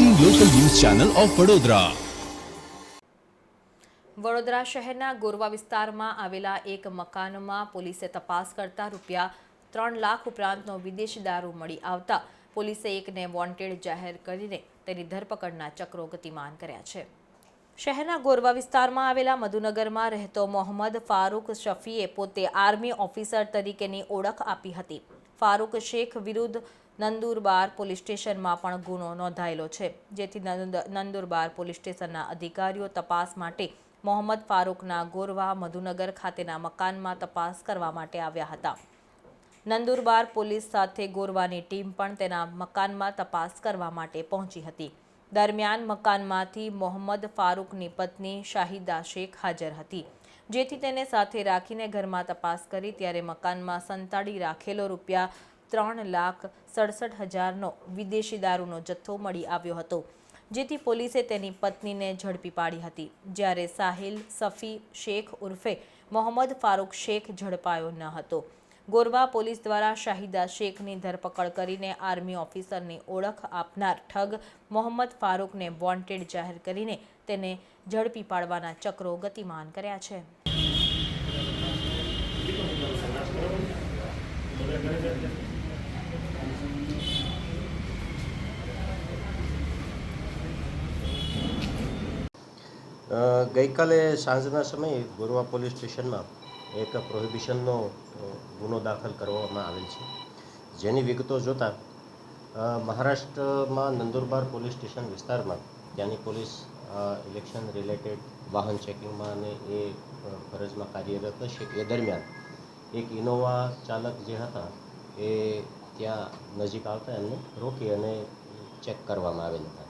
Channel of Vadodara Vadodara શહેરના ગોરવા વિસ્તારમાં આવેલા એક મકાનમાં પોલીસે તપાસ કરતા રૂપિયા ત્રણ લાખ ઉપરાંતનો વિદેશી દારૂ મળી આવતા પોલીસે એકને વોન્ટેડ જાહેર કરીને તેની ધરપકડના ચક્રો ગતિમાન કર્યા છે. શહેરના ગોરવા વિસ્તારમાં આવેલા મધુનગરમાં રહેતો મોહમ્મદ ફારૂક શફીએ પોતે આર્મી ઓફિસર તરીકેની ઓળખ આપી હતી. ફારૂક શેખ વિરુદ્ધ નંદુરબાર પોલીસ સ્ટેશનમાં પણ ગુનો નોંધાયેલો છે. જેથી નંદ- નંદુરબાર પોલીસ સ્ટેશનના અધિકારીઓ તપાસ માટે મોહમ્મદ ફારૂકના ગોરવા મધુનગર ખાતેના મકાનમાં તપાસ કરવા માટે આવ્યા હતા. નંદુરબાર પોલીસ સાથે ગોરવાની ટીમ પણ તેના મકાનમાં તપાસ કરવા માટે પહોંચી હતી. દરમિયાન મકાનમાંથી મોહમ્મદ ફારૂકની પત્ની શાહિદા શેખ હાજર હતી. જેથી તેને સાથે રાખીને ઘરમાં તપાસ કરી ત્યારે મકાનમાં સંતાડી રાખેલો રૂપિયા ત્રણ લાખ સડસઠ હજારનો વિદેશી દારૂનો જથ્થો મળી આવ્યો હતો જેથી પોલીસે તેની પત્નીને ઝડપી પાડી હતી. જ્યારે સાહિલ સફી શેખ ઉર્ફે મોહમ્મદ ફારૂક શેખ ઝડપાયો ન હતો. ગોરવા પોલીસ દ્વારા શાહિદા શેખની ધરપકડ કરીને આર્મી ઓફિસરની ઓળખ આપનાર ઠગ મોહમ્મદ ફારૂકને વોન્ટેડ જાહેર કરીને તેને ઝડપી પાડવાના ચક્રો ગતિમાન કર્યા છે. અ, ગઈકાલે સાંજના સમયે ગોરવા પોલીસ સ્ટેશનમાં એક પ્રોહિબિશનનો ગુનો દાખલ કરવામાં આવેલ છે. જેની વિગતો જોતાં મહારાષ્ટ્રમાં નંદુરબાર પોલીસ સ્ટેશન વિસ્તારમાં ત્યાંની પોલીસ ઇલેક્શન રિલેટેડ વાહન ચેકિંગમાં અને એ ફરજમાં કાર્યરત હશે એ દરમિયાન એક ઇનોવા ચાલક જે હતા, એ ત્યાં નજીક આવતા એમને રોકી અને ચેક કરવામાં આવેલ હતા.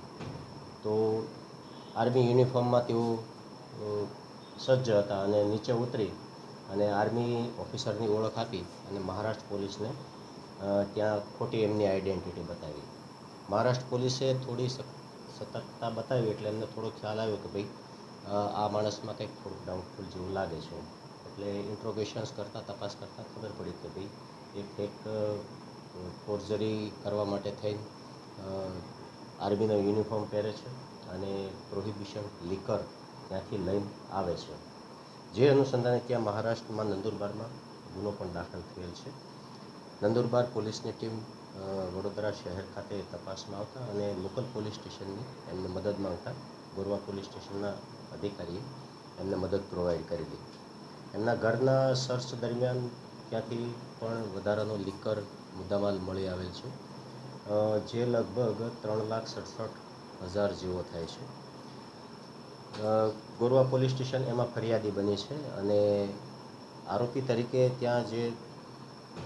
તો આર્મી યુનિફોર્મમાં તેઓ સજ્જ હતા અને નીચે ઉતરી અને આર્મી ઓફિસરની ઓળખ આપી અને મહારાષ્ટ્ર પોલીસને ત્યાં ખોટી એમની આઈડેન્ટિટી બતાવી. મહારાષ્ટ્ર પોલીસે થોડી સતર્કતા બતાવી એટલે એમને થોડો ખ્યાલ આવ્યો કે ભાઈ આ માણસમાં કંઈક થોડુંક ડાઉટફુલ જેવું લાગે છે. એટલે ઇન્ટ્રોગેશન્સ કરતાં, તપાસ કરતાં ખબર પડી કે ભાઈ એ ફેક ફોર્જરી કરવા માટે થઈ. આર્મીનો યુનિફોર્મ પહેરે છે અને પ્રોહિબિશન લીકર ત્યાંથી લઈને આવે છે. જે અનુસંધાને ત્યાં મહારાષ્ટ્રમાં નંદુરબારમાં ગુનો પણ દાખલ થયેલ છે. નંદુરબાર પોલીસની ટીમ વડોદરા શહેર ખાતે તપાસમાં આવતા અને લોકલ પોલીસ સ્ટેશનની એમને મદદ માંગતા. ગોરવા પોલીસ સ્ટેશનના અધિકારીએ એમને મદદ પ્રોવાઈડ કરેલી. એમના ઘરના સર્ચ દરમિયાન ત્યાંથી પણ વધારાનો લીકર મુદ્દામાલ મળી આવેલ છે. જે લગભગ ત્રણ લાખ સડસઠ હજાર જેવો થાય છે. ગોરવા પોલીસ સ્ટેશન એમાં ફરિયાદી બની છે અને આરોપી તરીકે ત્યાં જે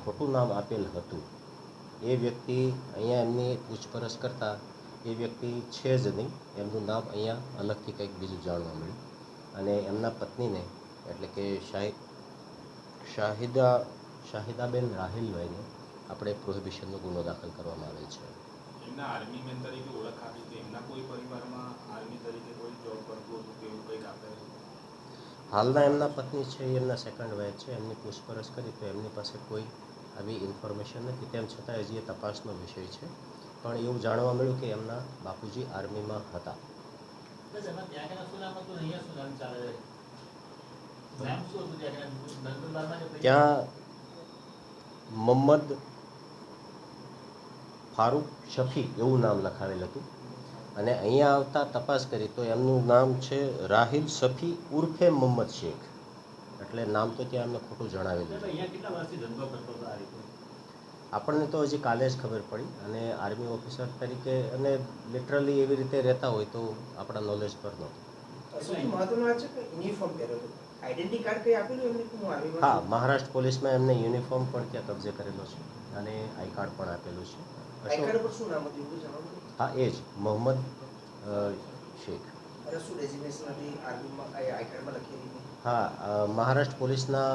ખોટું નામ આપેલ હતું, એ વ્યક્તિ અહીંયા એમની પૂછપરછ કરતાં, એ વ્યક્તિ છે જ નહીં. એમનું નામ અહીંયા અલગથી કંઈક બીજું જાણવા મળ્યું. અને એમના પત્નીને, એટલે કે શાહિદ શાહિદા, શાહિદાબેન રાહિલભાઈને આપણે પ્રોહિબિશનનો ગુનો દાખલ કરવામાં આવે છે. એમના આર્મી મેન તરીકે ઓળખ આપી હતી એમના કોઈ પરિવારમાં આર્મી તરીકે કોઈ જોબ કરતું હતું કે એવું કંઈક આપણે હાલના એમના પત્ની છે એમના સેકન્ડ વાઇફ છે એમની પૂછપરછ કરી તો એમની પાસે કોઈ આવી ઇન્ફોર્મેશન નથી. તેમ છતાં હજી એ તપાસનો વિષય છે. પણ એવું જાણવા મળ્યું કે એમના બાપુજી આર્મીમાં હતા. ત્યાં? મોહમ્મદ ફારૂક શફી એવું નામ લખાવેલ હતું. અને અહીંયા આવતા તપાસ કરી તો એમનું નામ છે રાહિલ શફી ઉર્ફે મોહમ્મદ શેખ. એટલે નામ તો ત્યાં એમને ખોટું જણાવેલું આપણને તો હજી કાલે જ ખબર પડી. અને આર્મી ઓફિસર તરીકે અને લિટરલી એવી રીતે રહેતા હોય તો આપણા નોલેજ પર નહોતું. હા મહારાષ્ટ્ર પોલીસમાં એમને યુનિફોર્મ પણ ત્યાં કબજે કરેલો છે. અને આઈ કાર્ડ પણ આપેલું છે. હા એ જ. મોહમ્મદ શેખ? હા મહારાષ્ટ્ર પોલીસના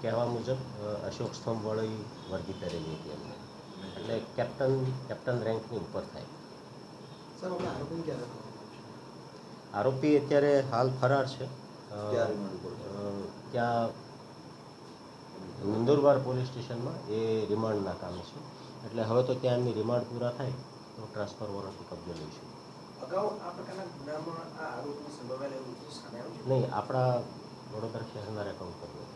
કહેવા મુજબ અશોક અશોક સ્તંભવાળી વર્દી કરેલી હતી એમને. એટલે કેપ્ટન કેપ્ટન રેન્કની ઉપર થાય. આરોપી અત્યારે હાલ ફરાર છે. ત્યાં નંદુરબાર પોલીસ સ્ટેશનમાં એ રિમાન્ડના કામે છે. એટલે હવે તો ત્યાં એમની રિમાન્ડ પૂરા થાય તો ટ્રાન્સફર વોરંટ કબજે લઈશું. નહીં આપણા વડોદરા શહેરના રેકોર્ડ કોઈ